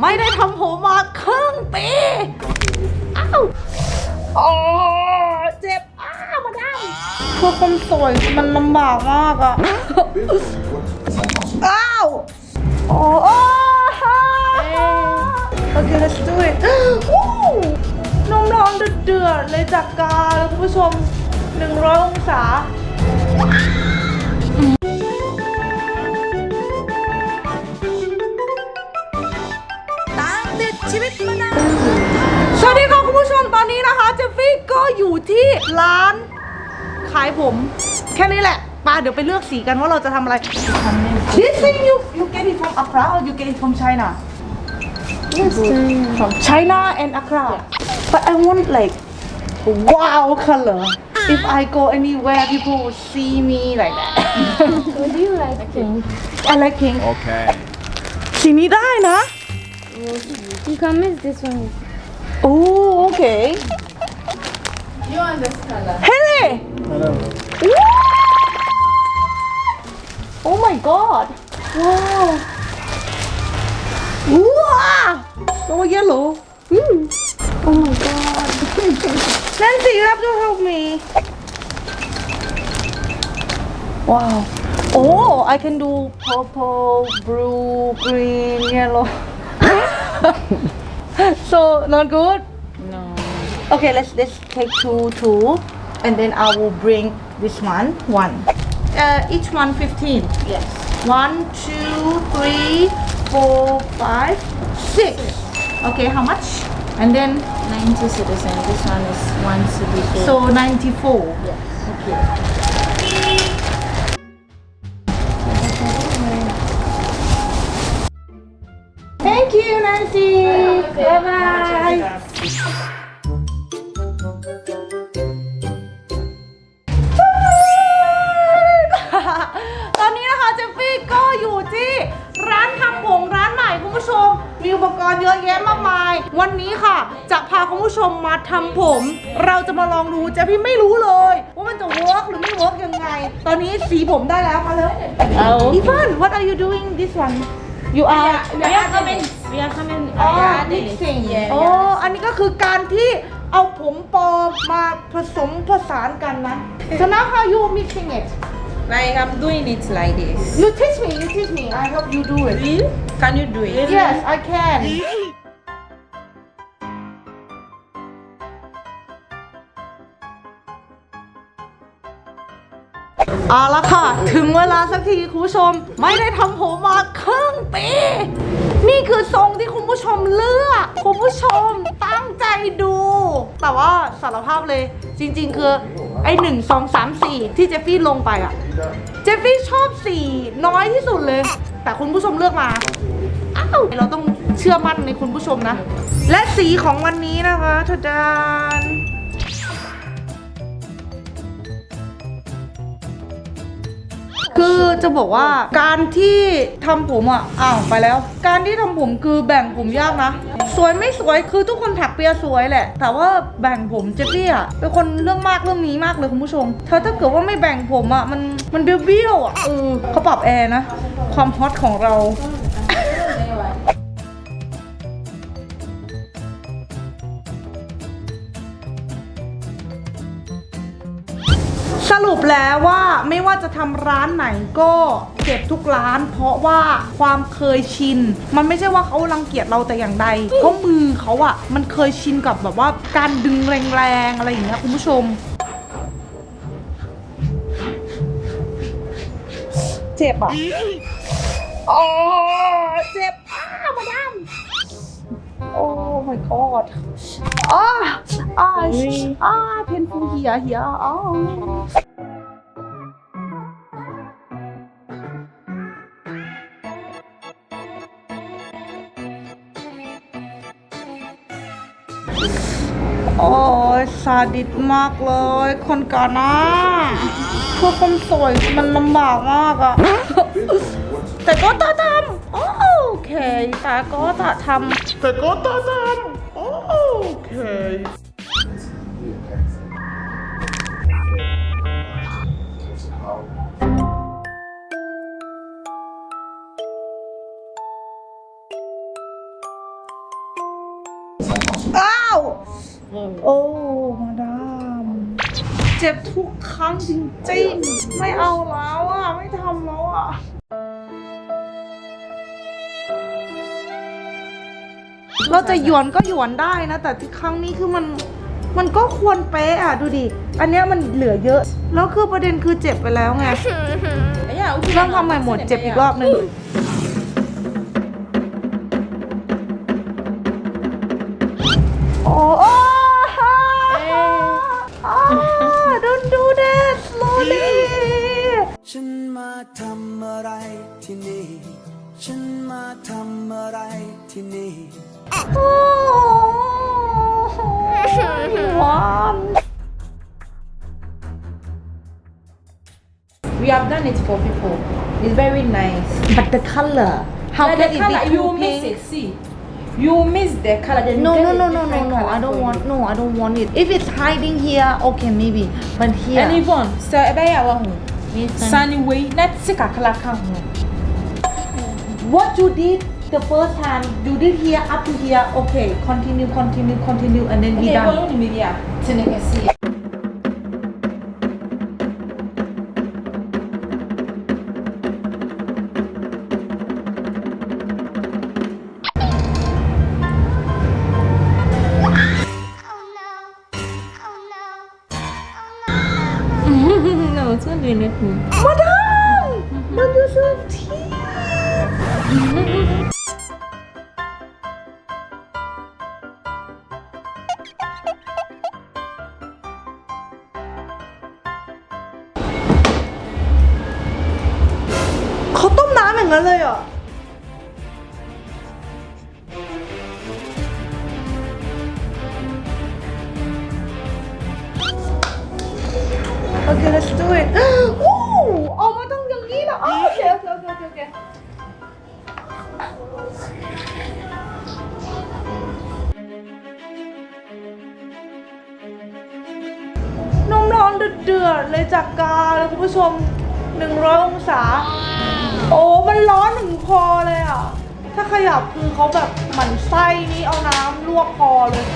ไม่ได้ทำผมมาครึ่งปีอ้าวอ๋อเจ็บอ้าวมาดามเพื่อคนสวยมันลำบากมากอะอ้าวโอ้โอ้โอเค let's do it วู้นมร้อนเดือดๆเลยจากกาแล้วคุณผู้ชม 100 องศา อยู่ที่ร้าน ขายผม แค่นี้แหละมาเดี๋ยวไปเลือกสีกันว่าเราจะทำอะไร This thing you you get it from Accra or you get it from China from China and Accra but I want like wow color if I go anywhere people will see me like that Would you like pink? I like pink Okay. สีนี้ได้นะ You can mix this one. โอ้โอเค You understand that? Henry! Hello. Oh my god! Wow! Wow! Oh, yellow. Mm. Oh my god. Nancy, you have to help me. Wow. Oh, I can do purple, blue, green, yellow. so, not good? Okay, let's let's take two two, and then I will bring this one one. Uh, each one fifteen. Yes. One, two, three, four, five, six. Okay, how much? And then 90 citizen. This one is 1 citizen. so ninety four. yes. Okay. Thank you, Nancy. Bye bye. อุปกรณ์เยอะแยะมากมาย วันนี้ค่ะ จะพาคุณผู้ชมมาทำผม เราจะมาลองดูเจฟฟี่ไม่รู้เลย ว่ามันจะเวิร์กหรือไม่เวิร์กยังไง ตอนนี้สีผมได้แล้วมาเลยเอาอีฟาน what are you doing this one you are We are coming. We are coming. อ๋อ Yeah, mixing Yeah. อ๋ออันนี้ก็คือการที่เอาผมปลอมมาผสมผสานกันนะ so now how you mixing it Like I'm doing it like this. you teach me you teach me I help you do it Really? Can you do it? yes I can เอาละค่ะ ถึงเวลาสักทีคุณผู้ชม ไม่ได้ทำผมมาครึ่งปี นี่คือทรงที่คุณผู้ชมเลือก คุณผู้ชมตั้งใจดู แต่ว่าสารภาพเลย จริง ๆ คือ ไอ้หนึ่งสองสามสี่ที่เจฟฟี่ลงไปอะ เจฟฟี่ชอบสีน้อยที่สุดเลย แต่คุณผู้ชมเลือกมา อ้าวเราต้องเชื่อมั่นในคุณผู้ชมนะ และสีของวันนี้นะคะทดาน คือจะบอกว่าการที่ทำผมอะอ้าวไปแล้ว การที่ทำผมคือแบ่งผมยากนะ สวยไม่สวยคือทุกคนถักเปียสวยแหละ แต่ว่าแบ่งผมเจตี้อะเป็นคนเรื่องมากเรื่องนี้มากเลยคุณผู้ชม เธอถ้าเกิดว่าไม่แบ่งผมอะมันมันเบี้ยวๆอะเออเขาปรับแอร์นะ ความฮอตของเรา สรุปแล้วว่าไม่ว่าจะทำร้านไหนก็เก็บทุกร้าน เพราะว่าความเคยชิน มันไม่ใช่ว่าเขารังเกียจเราแต่อย่างใดเพราะมือเขาอะมันเคยชินกับแบบว่าการดึงแรงๆอะไรอย่างเงี้ยคุณผู้ชม เจ็บอะอ๋อเจ็บอ้าวมาดาม โอ้ my god อ้าอ้าอ้าเพนฟูเหียเหียอ้าโอ้ยซาดิสมากเลย คนก่อนนะเพื่อคนสวยมันลำบากมากอะ แต่ก็ตาทำแต่ก็ตาทำโอเค Hi. อ้าว โอ้มาดาม เจ็บทุกครั้งจริงๆ ไม่เอาแล้วอะ ไม่ทำแล้วอะ เราจะหยวนก็หยวนได้นะ แต่ที่ครั้งนี้คือมันมันก็ควรเป๊ะอะดูดิ อันเนี้ยมันเหลือเยอะ แล้วคือประเด็นคือเจ็บไปแล้วไง Yeah, ต้องทำใหม่หมดเจ็บอีกรอบหนึ่งโอ้โอ้ don't do that slowly ฉันมาทำอะไรที่นี่ ฉันมาทำอะไรที่นี่ We have done it for people. It's very nice. But the color. How yeah, can the color, it be you miss it, see. You miss the color. Then no, no, no, no, no, no. I don't want. You. No, I don't want it. If it's hiding here, okay, maybe. But here. And Yvonne, so ebay awa hun. Sunny way. Let's take a color What you did the first time you did here up to here okay continue continue continue and then we Okay, done well, ni media. Tene can see. no, it's gonna be little. Madam don't you so teeth อย่างนั้นเลยเหรอ โอเค let's do it โอ้ออกมาต้องอย่างนี้เหรออ๋อโอเคโอเคโอเคโอเคโอเคนมร้อนเดือดๆเลยจากกาเลยคุณผู้ชม 100 องศา โอ้ มันร้อนถึงคอเลยอะ ถ้าขยับคือเขาแบบหมั่นไส้นี้เอาน้ำลวกคอเลย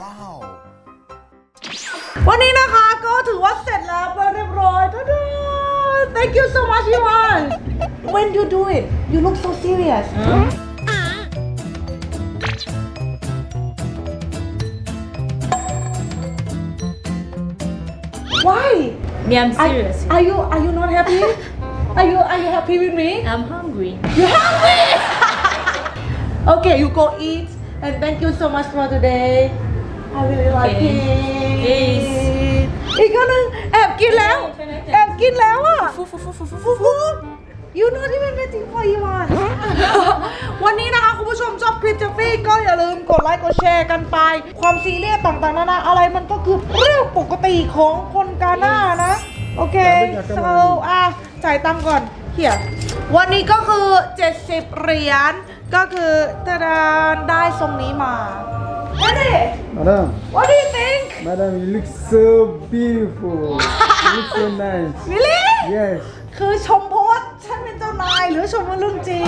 ว้าววันนี้นะคะก็ถือว่าเสร็จแล้วไปเรียบร้อยท่าดา thank you so much, Yuan. When you do it, you look so serious. Why? Me, I'm Are- serious. Are, you are you not happy? are you are you happy with me? I'm hungry. You happy? okay, you go eat and thank you so much for today. I really like it. It's gonna อบกินแล้ว แอบกินแล้วอะฟูฟูฟูฟูฟูฟู You know ที่เป็น waiting for you อะวันนี้นะคะ คุณผู้ชมชอบคลิปเจฟฟี่ก็อย่าลืมกดไลค์กดแชร์กันไป ความซีเรียสต่างๆนานาอะไรมันก็คือเรื่องปกติของคนกาหน้านะ โอเค so อะจ่ายตังค์ก่อนเฮียวันนี้ก็คือ 70 เหรียญก็คือตะดานได้ทรงนี้มานั่นดิ Madam, What do you think madam, you look so beautiful. you look so nice. Really Yes. คือชมเพราะว่าฉันเป็นเจ้านายหรือชมว่าเรื่องจริง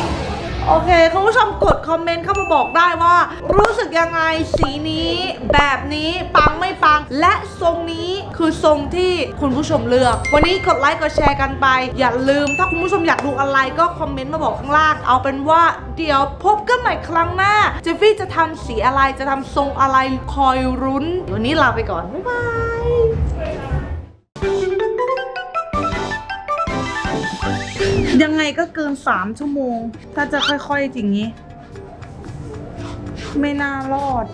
โอเค คุณผู้ชมกดคอมเมนต์เข้ามาบอกได้ว่า รู้สึกยังไงสีนี้ แบบนี้ปังไม่ปัง และทรงนี้คือทรงที่คุณผู้ชมเลือก วันนี้กดไลค์กดแชร์กันไป อย่าลืมถ้าคุณผู้ชมอยากดูอะไรก็คอมเมนต์มาบอกข้างล่าง เอาเป็นว่าเดี๋ยวพบกันใหม่ครั้งหน้าเจฟฟี่จะทำสีอะไรจะทำทรงอะไรคอยรุ้นวันนี้ลาไปก่อนบ๊ายบาย ยังไงก็เกินสามชั่วโมง ถ้าจะค่อยๆอย่างนี้ ไม่น่ารอด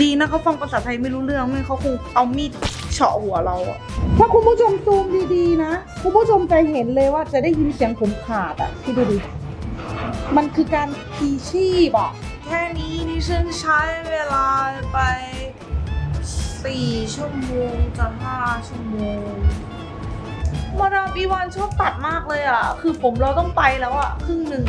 ดีนะเขาฟังภาษาไทยไม่รู้เรื่องไม่เขาคงเอามีดเฉาะหัวเราอะถ้าคุณผู้ชมซูมดีๆนะ คุณผู้ชมจะเห็นเลยว่าจะได้ยินเสียงผมขาดอะที่ดูดิมันคือการพีชีพอะแค่นี้ดิฉันใช้เวลาไปสี่ชั่วโมงจะห้าชั่วโมง มาดามอีวานชอบตัดมากเลยอะ คือผมเราต้องไปแล้วอะ ครึ่งหนึ่ง